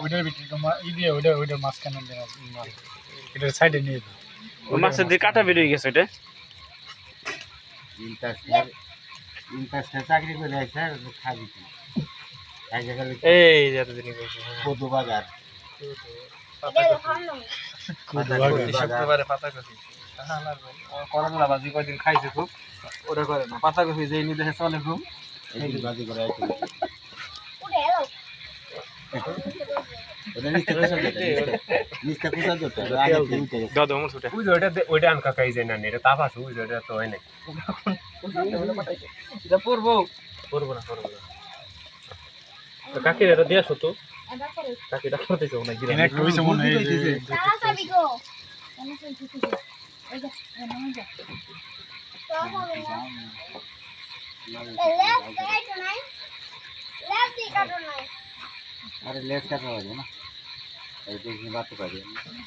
ওইটার ভিতরে ই দিয়ে ওইটা ওইটা মাঝখানে এটার সাইডে নিয়ে দাও মাছের দিয়ে কাটা বেরিয়ে গেছে এটা ইন্টারেস্টের ইন্টারেস্টের চাকরি করে আছে খাবি এই কদু বাজার শুক্রবারে পাতা কফি করলা ভাজি কয়দিন খাইছে খুব? ওটা করে না। পাতা কফি যে নি দেখে চলে খুব? এই বাজি করে দাদা আমার ছুটে। ওই ওইটা ওইটা আনকা কাই যায় না এটা তাপ আছে ওই ওইটা তো হয় নাই। এটা পড়ব পড়ব না পড়ব না। তো কাকি এটা দিয়ে আসো তো। কাকি এটা করতে না এনে একটা হইছে মনে হয় এই যে আরে লেট কাটা হবে না এই দেখি বাতে পারি ওই আমার